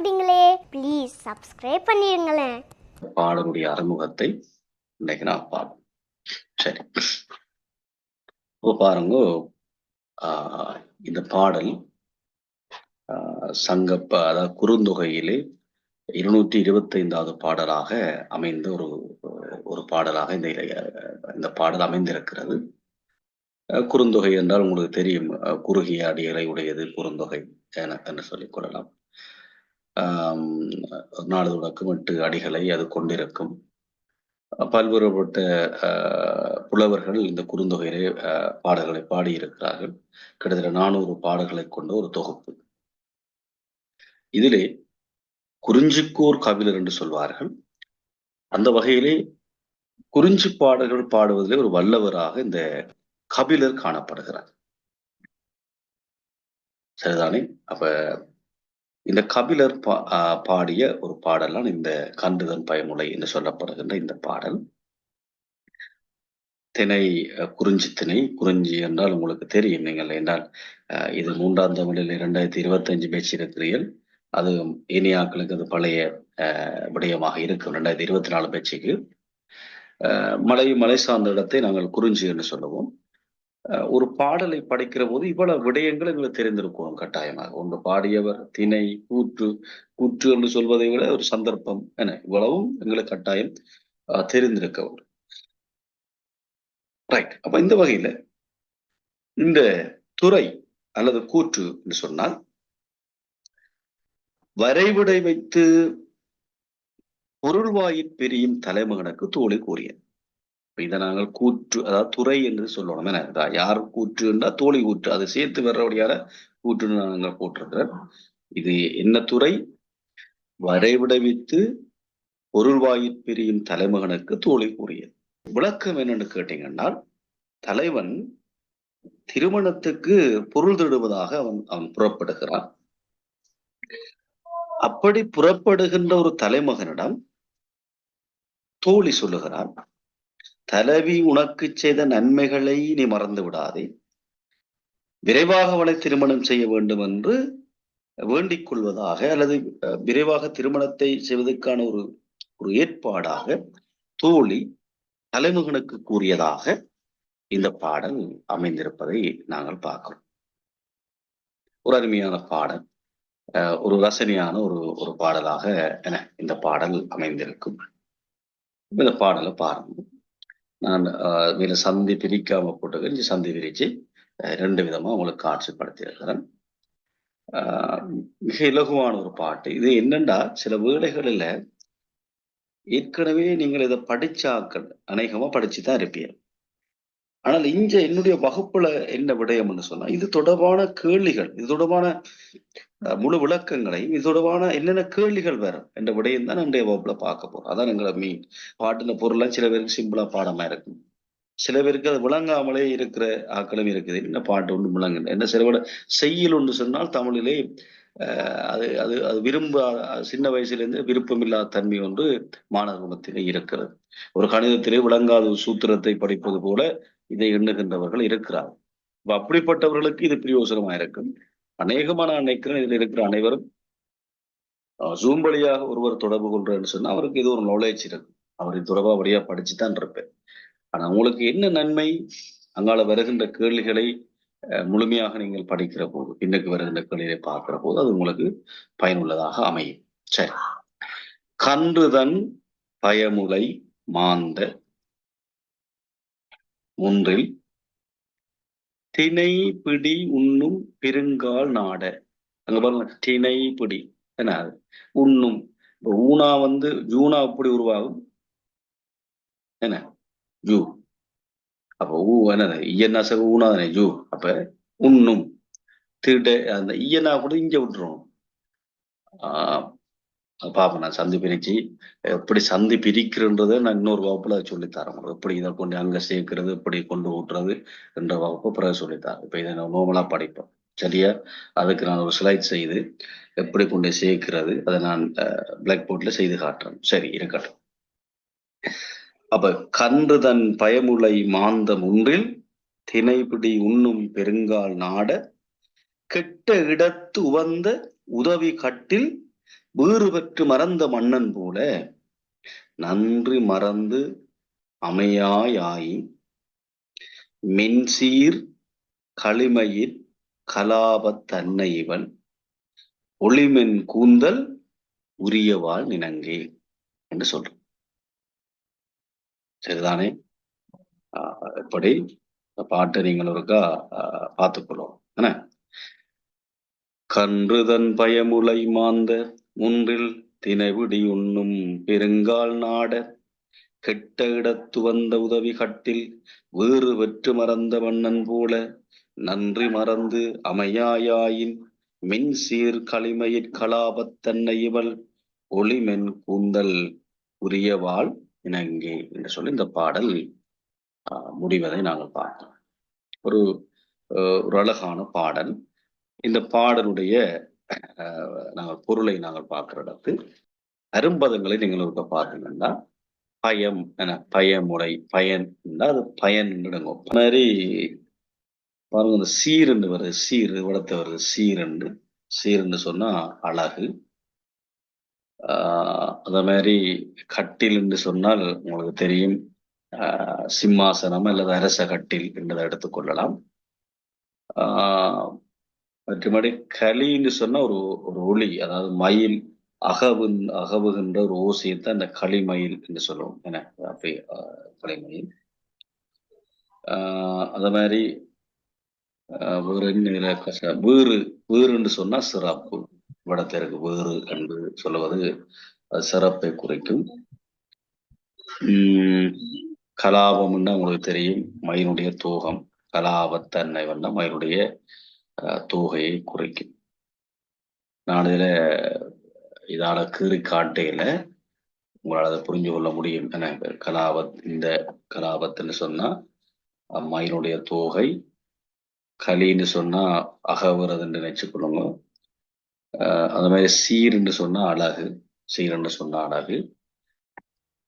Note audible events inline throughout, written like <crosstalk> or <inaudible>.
பார்க்குறீங்களே? Please subscribe பண்ணிடுங்களேன் பாடலுடைய அறிமுகத்தை இன்னைக்கு நான் பார்ப்போம். சரி. இப்போ பாருங்க. ஆஹ் இந்த பாடல் ஆஹ் சங்கப்ப அதாவது குறுந்தொகையிலே இருநூற்றி இருபத்தைந்தாவது பாடலாக அமைந்த ஒரு ஒரு பாடலாக இந்த இந்த பாடல் அமைந்திருக்கிறது. குறுந்தொகை என்றால் உங்களுக்கு தெரியும். குறுகிய அடிகளை உடையது குறுந்தொகை என என்று சொல்லிக் கொள்ளலாம். ஆம், நாலு தொடக்கம் அடிகளை அது கொண்டிருக்கும். பல்வேறுபட்ட புலவர்கள் இந்த குறுந்தொகையிலே பாடல்களை பாடியிருக்கிறார்கள். கிட்டத்தட்ட நானூறு பாடல்களை கொண்ட ஒரு தொகுப்பு. இதிலே குறிஞ்சிக்கூர் கபிலர் என்று சொல்வார்கள். அந்த வகையிலே குறிஞ்சி பாடல்கள் பாடுவதிலே ஒரு வல்லவராக இந்த கபிலர் காணப்படுகிறார். சரிதானே? அப்ப இந்த கபிலர் பா ஆஹ் பாடிய ஒரு பாடலான் இந்த கண்டுதன் பயமுலை என்று சொல்லப்படுகின்ற இந்த பாடல். திணை அஹ், குறிஞ்சி திணை. குறிஞ்சி என்றால் உங்களுக்கு தெரியும் நீங்கள் என்றால் அஹ், இது மூன்றாம் தமிழில் இரண்டாயிரத்தி இருபத்தஞ்சு பேச்சு இருக்கிறீர்கள் அது இனியாக்களுக்கு அது பழைய அஹ், விடயமாக இருக்கும் ரெண்டாயிரத்தி இருபத்தி நாலு பேச்சுக்கு. மலை மலை சார்ந்த இடத்தை நாங்கள் குறிஞ்சி என்று சொல்லுவோம். ஒரு பாடலை படைக்கிற போது இவ்வளவு விடயங்கள் எங்களுக்கு தெரிந்திருக்கும் கட்டாயமாக. ஒன்று பாடியவர் திணை கூற்று கூற்று என்று சொல்வதை விட ஒரு சந்தர்ப்பம் என இவ்வளவும் எங்களுக்கு கட்டாயம் தெரிந்திருக்க வேண்டும். ரைட் அப்ப இந்த வகையில இந்த துறை அல்லது கூற்று என்று சொன்னால் வரைவிடை வைத்து பொருள்வாயிற் பிரியும் தலைமகனுக்கு தோழி கூறியது. இதை நாங்கள் கூற்று அதாவது துறை என்று சொல்லணும் என்ன யார் கூற்று என்றால் தோழி கூற்று. அதை சேர்த்து வர்றபடியால கூற்றுன்னு நாங்கள் போட்டிருக்கிறோம். இது என்ன துறை? வரைவிடவித்து பொருள்வாயிற் பிரியும் தலைமகனுக்கு தோழி கூறியது. விளக்கம் என்னன்னு கேட்டீங்கன்னா தலைவன் திருமணத்துக்கு பொருள் தேடுவதாக அவன் அவன் புறப்படுகிறான். அப்படி புறப்படுகின்ற ஒரு தலைமகனிடம் தோழி சொல்லுகிறான் தலைவி உனக்கு செய்த நன்மைகளை நீ மறந்து விடாதே. விரைவாக அவளை திருமணம் செய்ய வேண்டும் என்று வேண்டிக் கொள்வதாக அல்லது விரைவாக திருமணத்தை செய்வதற்கான ஒரு ஒரு ஏற்பாடாக தோழி தலைமகனுக்கு கூறியதாக இந்த பாடல் அமைந்திருப்பதை நாங்கள் பார்க்கிறோம். ஒரு அருமையான பாடல் அஹ், ஒரு ரசனையான ஒரு ஒரு பாடலாக என இந்த பாடல் அமைந்திருக்கும். இந்த பாடலை பாருங்கள். நான் அஹ், மேல சந்தி பிரிக்காம போட்டு இங்க சந்தி பிரிச்சு ரெண்டு விதமா உங்களுக்கு காட்சிப்படுத்தி இருக்கிறேன் ஆஹ் மிக இலகுவான ஒரு பாட்டு. இது என்னண்டா சில வேளைகளில் ஏற்கனவே நீங்கள் இதை படிச்சாக்கள் அநேகமா படிச்சுதான் இருப்பீங்க ஆனால் இங்க என்னுடைய வகுப்புல என்ன விடயம்னு சொன்னா இது தொடர்பான கேள்விகள் இது தொடர்பான முழு விளக்கங்களையும் இது தொடர்பான என்னென்ன கேள்விகள் வரும் என்ற விடயம் தான் என்னுடைய வகுப்புல பார்க்க போறோம். அதான் எங்களை மீன் பாட்டுன பொருள்லாம் சில பேருக்கு சிம்பிளா பாடமா இருக்கும். சில பேருக்கு அது விளங்காமலே இருக்கிற ஆக்களும் இருக்குது. என்ன பாட்டு ஒன்று விளங்க என்ன சில விட செய்யுள் ஒன்று சொன்னால் தமிழிலே அது அது அது விரும்ப சின்ன வயசுலேருந்து விருப்பமில்லாத தன்மை ஒன்று மாணவ குணத்திலே இருக்கிறது. ஒரு கணிதத்திலே விளங்காத ஒரு சூத்திரத்தை படிப்பது போல இதை எண்ணுகின்றவர்கள் இருக்கிறார்கள். இப்ப அப்படிப்பட்டவர்களுக்கு இது பிரயோசனமா இருக்கும். அநேகமா நான் நினைக்கிறேன் இதில் இருக்கிற அனைவரும் ஜூம் வழியாக ஒருவர் தொடர்பு கொள்றேன்னு சொன்னா அவருக்கு இது ஒரு நாலேஜ் இருக்கும். அவர் இது தொடர்பா வழியா படிச்சுதான் இருப்பேன் ஆனா உங்களுக்கு என்ன நன்மை? அங்கால வருகின்ற கேள்விகளை அஹ், முழுமையாக நீங்கள் படிக்கிற போது இன்னைக்கு வருகின்ற கேள்விகளை பார்க்கிற போது அது உங்களுக்கு பயனுள்ளதாக அமையும். சரி. கன்றுதன் பயமுலை மாந்த ஒன்றில் திணை பிடி உண்ணும் பெருங்கால் நாட. அங்க பாருங்க திணை பிடி என்ன அது? உண்ணும். இப்ப ஊனா வந்து ஜூனா எப்படி உருவாகும்? என்ன? ஜூ. அப்ப ஊ என்ன இயன்னா சக ஊனா தானே? ஜூ. அப்ப உண்ணும். திட அந்த இயனா கூட இங்க விட்டுரும். ஆஹ் பாப்போம் நான் சந்தி பிரிச்சு எப்படி சந்தி பிரிக்கிறன்றதை நான் இன்னொரு வகுப்புல சொல்லித்தரேன். உங்களுக்கு எப்படி இதை கொண்டு அங்க சேர்க்கிறது எப்படி கொண்டு ஊட்டுறது என்ற வகுப்பு பிறகு சொல்லித்தரேன். இப்ப இதை நான் நோமலா படிப்போம். சரியா? அதுக்கு நான் ஒரு ஸ்லைட் செய்து எப்படி கொண்டு சேர்க்கிறது அதை நான் பிளாக் போர்ட்ல செய்து காட்டுறேன். சரி இருக்கட்டும். அப்ப கன்று தன் பயமுலை மாந்தம் ஒன்றில் தினைபிடி உண்ணும் பெருங்கால் நாட கெட்ட இடத்து உவந்த உதவி கட்டில் வேறு பெற்று மறந்த மன்னன் போல நன்றி மறந்து அமையாயாயி மென்சீர் களிமையின் கலாபத் தன்னை இவன் ஒளிமென் கூந்தல் உரியவாள் நினங்கே என்று சொல்றோம். சரிதானே? ஆஹ் இப்படி பாட்டை நீங்கள் ஒருக்கா ஆஹ் பார்த்துக்கொள்ளும் என்ன? கன்றுதன் பயமுலை மாந்த முன்றில் தினைவிடி உண்ணும் பெருங்கால் நாட கெட்ட இடத்து வந்த உதவி கட்டில் வேறு வெற்று மறந்த வண்ணன் போல நன்றி மறந்து அமையாயாயின் மின் சீர் களிமையிற் கலாபத்தன்னை இவள் ஒளிமென் கூந்தல் உரியவாள் இணங்கே என்று சொல்லி இந்த பாடல் ஆஹ், முடிவதை நாங்கள் பார்த்தோம். ஒரு ஒரு அழகான பாடல். இந்த பாடலுடைய நாங்கள் பொருளை நாங்கள் பார்க்குற இடத்து அரும்பதங்களை நீங்கள் ஒருக்க பார்த்தீங்கன்னா பயம் என பயமுறை பயன் அது பயன் அது மாதிரி பாருங்க இந்த சீருன்னு வருது சீர் வளர்த்த வருது சீரண்டு சீருன்னு சொன்னா அழகு. ஆஹ் அதே மாதிரி கட்டில்ன்னு சொன்னால் உங்களுக்கு தெரியும். ஆஹ் சிம்மாசனம் அல்லது அரச கட்டில் என்றதை எடுத்துக்கொள்ளலாம் ஆஹ் மற்றபடி களின்னு சொன்னா ஒரு ஒரு ஒளி அதாவது மயில் அகவு அகவுகின்ற ஒரு ஓசையத்தை அந்த களிமயில் என்று சொல்லுவோம். என்ன? அப்படி களிமயில் ஆஹ் மாதிரி ஆஹ் வேறு என்ன வேறு வேறுன்னு சொன்னா சிறப்பு. வடத்திற்கு வேறு என்று சொல்லுவது அது சிறப்பை குறைக்கும். உம் கலாபம்னா உங்களுக்கு தெரியும் மயிலுடைய தூகம். கலாபத்தன்னை வண்ண மயிலுடைய தோகையை குறைக்கும். நான் இதில் இதால் கீறி காட்டையில் உங்களால் அதை புரிஞ்சு கொள்ள முடியும். என கலாபத் இந்த கலாபத்துன்னு சொன்னால் அம்மாயினுடைய மயிலுடைய தோகை களின்னு சொன்னால் அகவுறதுன்னு நினைச்சுக்கொள்ளுங்க ஆஹ் அது மாதிரி சீருன்னு சொன்னால் அழகு. சீருன்னு சொன்னால் அழகு.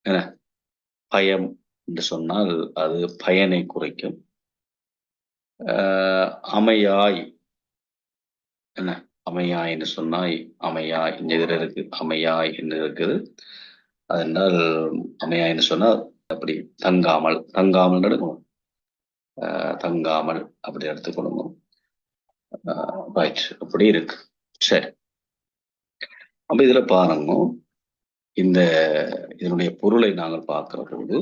என்ன பயம் என்று சொன்னால் அது பயனை குறைக்கும். அமையாய் என்ன? அமையா என்று சொன்னாய். அமையா இந்த இதில் இருக்கு. அமையா என்று இருக்குது. அது என்றால் அமையாய்ன்னு சொன்னால் அப்படி தங்காமல் தங்காமல் எடுக்கணும். தங்காமல் அப்படி எடுத்துக்கொள்ளணும் ரைட் அப்படி இருக்கு. சரி. அப்ப இதுல பாருங்க. இந்த இதனுடைய பொருளை நாங்கள் பார்க்கிற போது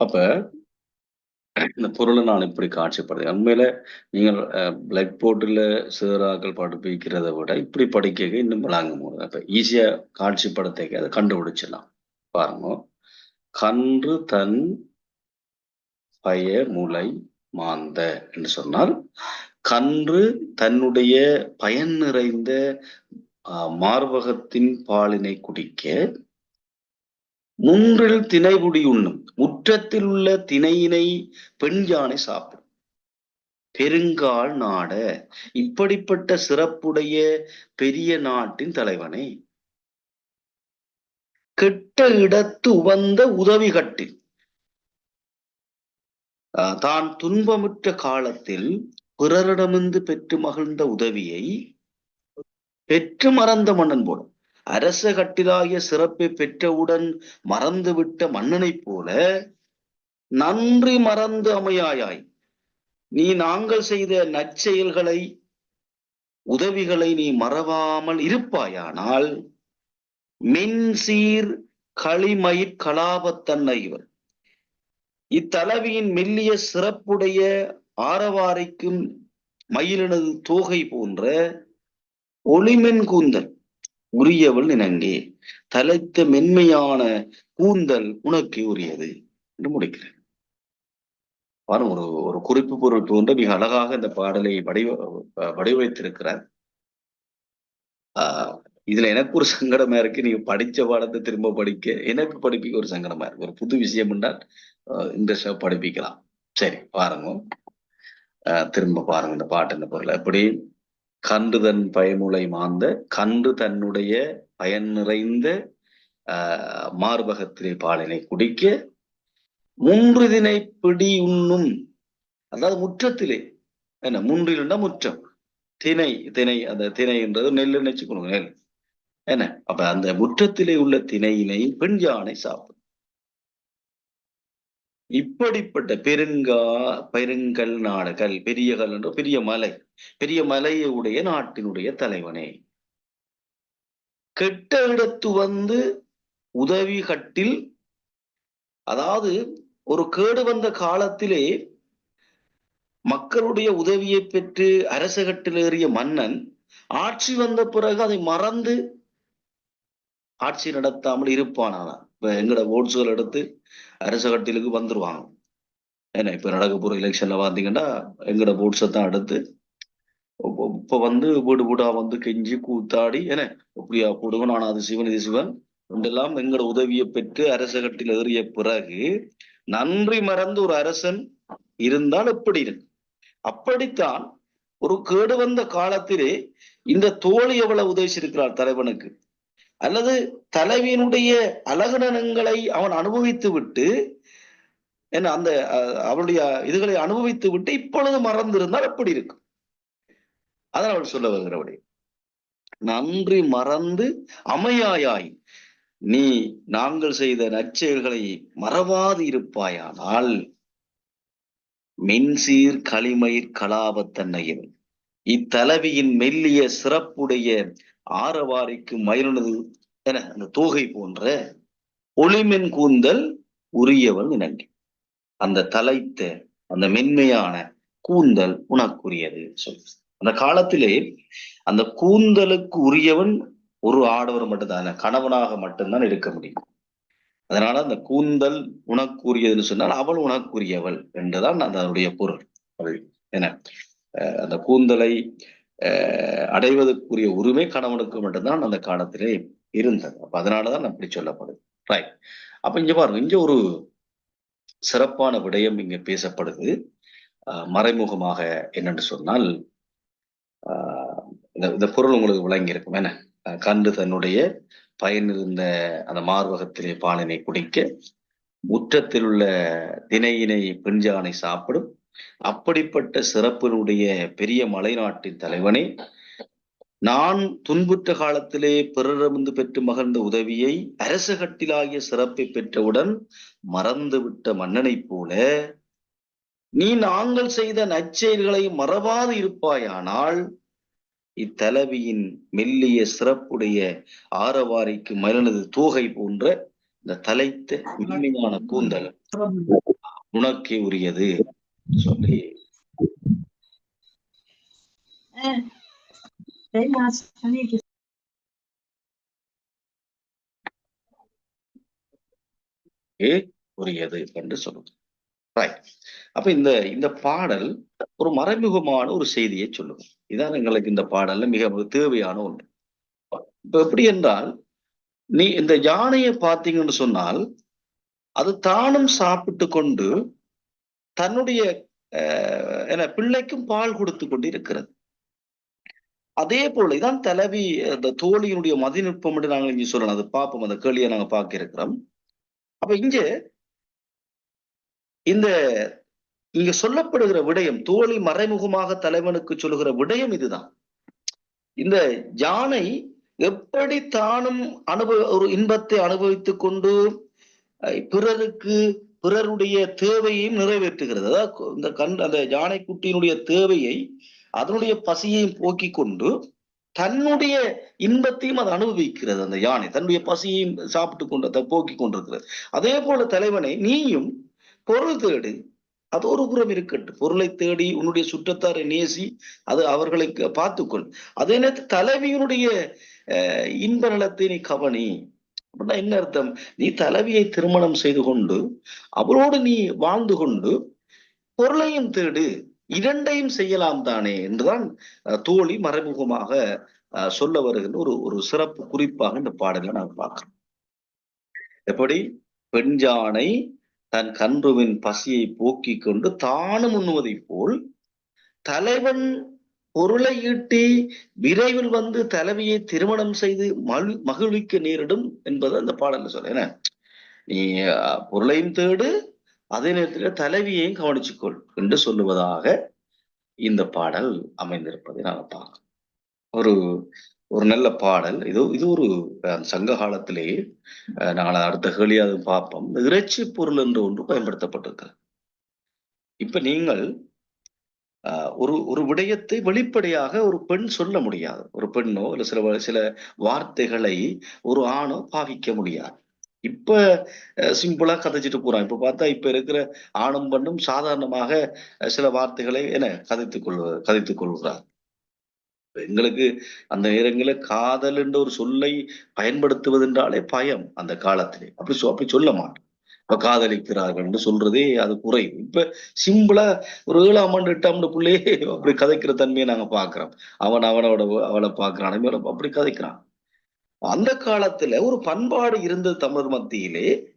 அப்ப இந்த பொருளை நான் இப்படி காட்சிப்படுறேன் உண்மையில நீங்கள் பிளாக் போர்டில் சிறாக்கள் படிப்பிக்கிறத விட இப்படி படிக்க இன்னும் விளங்கும் முடியும் அப்ப ஈஸியா காட்சிப்படுத்த அதை கண்டுபிடிச்சிடலாம். பாருங்க. கன்று தன் பய முளை மாந்த என்று சொன்னால் கன்று தன்னுடைய பயன் நிறைந்த ஆஹ், மார்பகத்தின் பாலினை குடிக்க முன்றில் தினைபுடி உண்ணும். முற்றத்தில் உள்ள திணையினை பெண் யானை சாப்பிடும். பெருங்கால் நாட இப்படிப்பட்ட சிறப்புடைய பெரிய நாட்டின் தலைவனே. கெட்ட இடத்து உவந்த உதவி கட்டில் ஆஹ் தான் துன்பமுற்ற காலத்தில் பிறரிடமிருந்து பெற்று மகிழ்ந்த உதவியை பெற்று மறந்த மன்னன் போல அரச கட்டிலாகிய சிறப்பை பெற்றவுடன் மறந்துவிட்ட மன்னனைப் போல நன்றி மறந்து அமையாயாய். நீ நாங்கள் செய்த நற்செயல்களை உதவிகளை நீ மறவாமல் இருப்பாயானால் மின்சீர் களிமயிர் கலாபத்தன்னை இவர் இத்தலவியின் மெல்லிய சிறப்புடைய ஆரவாரைக்கும் மயிலினது தோகை போன்ற ஒளிமென் கூந்தல். உரியவள் இணங்கே தலைத்த மென்மையான கூந்தல் உனக்கு உரியது என்று முடிக்கிறேன் பாருங்க ஒரு ஒரு குறிப்பு பொருள் போன்ற மிக அழகாக இந்த பாடலை வடிவ வடிவமைத்திருக்கிறார். ஆஹ் இதுல எனக்கு ஒரு சங்கடமா இருக்கு. நீங்க படிச்ச பாடத்தை திரும்ப படிக்க எனக்கு படிப்பிக்க ஒரு சங்கடமா இருக்கு. ஒரு புது விஷயம் என்றால் இந்த ஷோ படிப்பிக்கலாம். சரி பாருங்க. ஆஹ் திரும்ப பாருங்க இந்த பாட்டு என்ன பொருள். எப்படி கன்று தன் பயமுலை மாந்த கன்று தன்னுடைய பயன் நிறைந்த ஆஹ் மார்பகத்திலே பாலினை குடிக்க மூன்று தினை பிடி உண்ணும் அதாவது முற்றத்திலே. என்ன மூன்றிலுண்டா முற்றம். திணை திணை அந்த திணைன்றது நெல் நினைச்சுக்கணும் நெல். என்ன அப்ப அந்த முற்றத்திலே உள்ள திணையினை பெண் யானை சாப்பிடும். இப்படிப்பட்ட பெருங்கா பெருங்கல் நாடுகள் பெரிய கல் என்ற பெரிய மலை பெரிய மலையுடைய நாட்டினுடைய தலைவனே. கெட்ட இடத்து வந்து உதவி கட்டில் அதாவது ஒரு கேடு வந்த காலத்திலே மக்களுடைய உதவியை பெற்று அரச கட்டில் ஏறிய மன்னன் ஆட்சி வந்த பிறகு அதை மறந்து ஆட்சி நடத்தாமல் இருப்பானானா? இப்ப எங்கட ஓட்ஸுகள் எடுத்து அரச கட்டிலுக்கு வந்துருவாங்க. ஏன்னா இப்ப நடக்க போற எலெக்ஷன்ல பாத்தீங்கன்னா எங்கட ஓட்ஸை தான் எடுத்து இப்ப- வந்து வீடு வீடா வந்து கெஞ்சி கூத்தாடி என்ன இப்படியா போடுவோம் நான் அது சிவன் இது சிவன் என்றெல்லாம் எங்களோட உதவியை பெற்று அரச கட்டில் ஏறிய பிறகு நன்றி மறந்து ஒரு அரசன் இருந்தால் எப்படி இருக்கு அப்படித்தான் ஒரு கேடு வந்த காலத்திலே இந்த தோழி எவ்வளவு உதவிச்சிருக்கிறார் தலைவனுக்கு? அல்லது தலைவியினுடைய அழகுணங்களை அவன் அனுபவித்து விட்டு என்ன அந்த அவளுடைய இதுகளை அனுபவித்து விட்டு இப்பொழுது மறந்திருந்தால் எப்படி இருக்கும். அதான் அவள் சொல்ல வருகிறபடி. நன்றி மறந்து அமையாயாய் நீ நாங்கள் செய்த நற்செயல்களை மறவாது இருப்பாயானால் மென்சீர் களிமயிர் கலாபத்தன்னையில் இத்தலைவியின் மெல்லிய சிறப்புடைய ஆரவாரிக்கு மயிலுனது என அந்த தோகை போன்ற ஒளிமின் கூந்தல் உரியவள் இணங்கி. அந்த தலைத்த அந்த மென்மையான கூந்தல் உனக்குரியது சொல். அந்த காலத்திலே அந்த கூந்தலுக்கு உரியவன் ஒரு ஆடவர் மட்டும்தான் கணவனாக மட்டும்தான் இருக்க முடியும். அதனால அந்த கூந்தல் உனக்குரியதுன்னு சொன்னால் அவள் உனக்குரியவள் என்றுதான் அதனுடைய பொருள். அவள் என அஹ் அந்த கூந்தலை அடைவதற்குரிய உரிமை கணவனுக்கு மட்டும்தான் அந்த காலத்திலே இருந்தது. அப்ப அதனாலதான் அப்படி சொல்லப்படுது. ரைட் அப்ப இங்க பாருங்க இங்க ஒரு சிறப்பான விடயம் இங்க பேசப்படுது. மறைமுகமாக என்னன்னு சொன்னால் ஆஹ் இந்த இந்த பொருள் உங்களுக்கு விளங்கியிருக்கும். என்ன? கண்டு தன்னுடைய பயன் இருந்த அந்த மார்பகத்திலே பாலினை குடிக்க முற்றத்தில் உள்ள திணையினை பெஞ்சானை சாப்பிடும் அப்படிப்பட்ட சிறப்பினுடைய பெரிய மலைநாட்டின் தலைவனே நான் துன்புற்ற காலத்திலே பிறரிடமிருந்து பெற்று மகிழ்ந்த உதவியை அரச கட்டிலாகிய சிறப்பை பெற்றவுடன் மறந்துவிட்ட மன்னனைப் போல நீ நாங்கள் செய்த நற்செயல்களை மறவாது இருப்பாயானால் இத்தலைவியின் மெல்லிய சிறப்புடைய ஆரவாரிக்கு மயிலனது தோகை போன்ற இந்த தலைத்த மென்மையான கூந்தல் <laughs> உனக்கே உரியது. சொல்லி. உரியது என்று சொல்லுது. அப்ப இந்த இந்த பாடல் ஒரு மறைமுகமான ஒரு செய்தியை சொல்லுது. இதான் எங்களுக்கு இந்த பாடல்ல மிக மிக தேவையான ஒன்று. இப்ப எப்படி என்றால் நீ இந்த யானையை பார்த்தீங்கன்னு சொன்னால் அது தானும் சாப்பிட்டு கொண்டு தன்னுடைய அஹ், என்ன பிள்ளைக்கும் பால் கொடுத்து கொண்டு இருக்கிறது அதே போல இதான் தலைவி அந்த தோழியினுடைய மதிநுட்பம் என்று நாங்கள் இங்கே சொல்லலாம். அது பார்ப்போம் அந்த கேள்வியை நாங்க பார்க்க இருக்கிறோம் அப்ப இங்க இந்த இங்க சொல்லப்படுகிற விடயம் தோழி மறைமுகமாக தலைவனுக்கு சொல்லுகிற விடயம் இதுதான். இந்த யானை எப்படி தானும் அனுபவ ஒரு இன்பத்தை அனுபவித்துக் கொண்டு பிறருக்கு பிறருடைய தேவையையும் நிறைவேற்றுகிறது. அதாவது இந்த கண் அந்த யானை குட்டியினுடைய தேவையை அதனுடைய பசியையும் போக்கிக் கொண்டு தன்னுடைய இன்பத்தையும் அது அனுபவிக்கிறது அந்த யானை. தன்னுடைய பசியையும் சாப்பிட்டு கொண்டு அதை போக்கிக் கொண்டிருக்கிறது. அதே போல தலைவனை நீயும் பொருள் தேடு. அது ஒரு புறம் இருக்கட்டும். பொருளை தேடி உன்னுடைய சுற்றத்தாரை நேசி அது அவர்களை பார்த்துக்கொள். அதே நேரத்தில் தலைவியினுடைய அஹ், இன்ப நலத்தை நீ கவனி. அப்படின்னா என்ன அர்த்தம்? நீ தலைவியை திருமணம் செய்து கொண்டு அவளோடு நீ வாழ்ந்து கொண்டு பொருளையும் தேடு இரண்டையும் செய்யலாம் தானே என்றுதான் தோழி மறைமுகமாக அஹ், சொல்ல வருகின்ற ஒரு ஒரு சிறப்பு குறிப்பாக இந்த பாடலை நான் பார்க்கிறோம். எப்படி? பெண்ஜானை தன் கன்றுவின் பசியை போக்கிக் கொண்டு தானும் உண்ணுவதை போல் தலைவன் பொருளை ஈட்டி விரைவில் வந்து தலைவியை திருமணம் செய்து மகிழ் மகிழ்விக்க நேரிடும் என்பது அந்த பாடல்ல சொல்ல என்ன? நீ பொருளையும் தேடு அதே நேரத்தில் தலைவியையும் கவனிச்சுக்கொள் என்று சொல்லுவதாக இந்த பாடல் அமைந்திருப்பதை நாங்கள் பார்க்கணும் ஒரு ஒரு நல்ல பாடல். இது இது ஒரு சங்க காலத்திலே நாங்கள் அடுத்த கேள்வியாவது பார்ப்போம் இந்த இறைச்சி பொருள் என்று ஒன்று பயன்படுத்தப்பட்டிருக்கிறது. இப்ப நீங்கள் ஒரு ஒரு விடயத்தை வெளிப்படையாக ஒரு பெண் சொல்ல முடியாது. ஒரு பெண்ணோ இல்ல சில சில வார்த்தைகளை ஒரு ஆணோ பாவிக்க முடியாது. இப்ப அஹ், சிம்பிளா கதைச்சிட்டு போறான். இப்ப பார்த்தா இப்ப இருக்கிற ஆணும் பெண்ணும் சாதாரணமாக சில வார்த்தைகளை என்ன கதைத்துக் கொள்வ கதைத்துக் கொள்கிறார். எங்களுக்கு அந்த நேரங்களில் காதல் என்ற ஒரு சொல்லை பயன்படுத்துவது என்றாலே பயம் அந்த காலத்திலே. அப்படி சொ- அப்படி சொல்ல மாட்டோம். காதலிக்கிறார்கள் என்று சொல்றதே அது குறையும் இப்ப சிம்பிளா ஒரு ஏழாம் ஆண்டு எட்டாம் ஆண்டு பிள்ளையே அப்படி கதைக்கிற தன்மையை நாங்க பாக்குறோம். அவன் அவனோட அவளை பாக்குறான். அப்படி கதைக்கிறான். அந்த காலத்துல ஒரு பண்பாடு இருந்தது தமிழ் மத்தியிலே.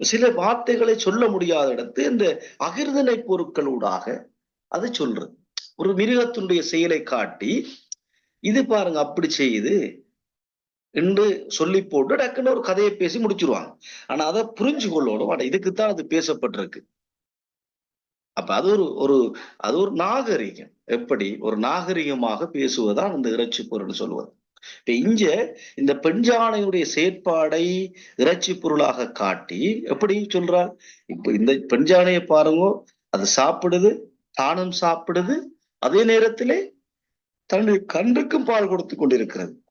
சில வார்த்தைகளை சொல்ல முடியாத இடத்து இந்த அகிர்தனை பொருட்களூடாக அது சொல்றது. ஒரு மிருகத்தினுடைய செயலை காட்டி இது பாருங்க அப்படி செய்யுது. என்று சொல்லி போட்டு டக்குன்னு ஒரு கதையை பேசி முடிச்சிருவாங்க. ஆனா அதை புரிஞ்சு கொள்ளணும் அட இதுக்குத்தான் அது பேசப்பட்டிருக்கு. அப்ப அது ஒரு ஒரு அது ஒரு நாகரிகம். எப்படி? ஒரு நாகரிகமாக பேசுவதான் இந்த இறைச்சி பொருள் சொல்லுவது. இப்ப இங்க இந்த பெண்ஜானையுடைய செயற்பாடை இறைச்சி பொருளாக காட்டி எப்படி சொல்றார்? இப்ப இந்த பெண்ஜானையை பாருங்க அது சாப்பிடுது தானும் சாப்பிடுது அதே நேரத்திலே தன்னுடைய கன்றுக்கும் பால் கொடுத்து கொண்டிருக்கிறது.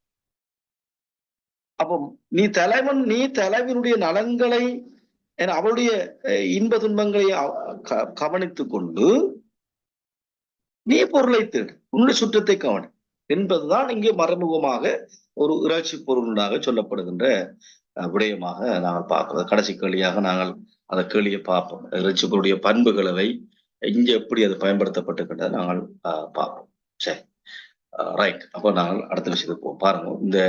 அப்போ நீ தலைவன் நீ தலைவனுடைய நலன்களை ஏன்னா அவளுடைய அஹ், இன்ப துன்பங்களை கவனித்து க- கொண்டு நீ பொருளை தேடு. உன்னுடைய சுற்றத்தை கவனி. என்பதுதான் இங்கே மறைமுகமாக ஒரு இறைச்சி பொருளாக சொல்லப்படுகின்ற அஹ், விடயமாக நாங்கள் பார்க்கிறோம். கடைசி கேள்வியாக நாங்கள் அந்த கேள்வியை பார்ப்போம். இறைச்சி பொருளுடைய பண்புகளவை இங்க எப்படி அது பயன்படுத்தப்பட்டிருக்கின்றதை நாங்கள் அஹ், பார்ப்போம். சரி. ரைட் அப்போ நாங்கள் அடுத்த விஷயத்துக்கு போவோம் பாருங்க. இந்த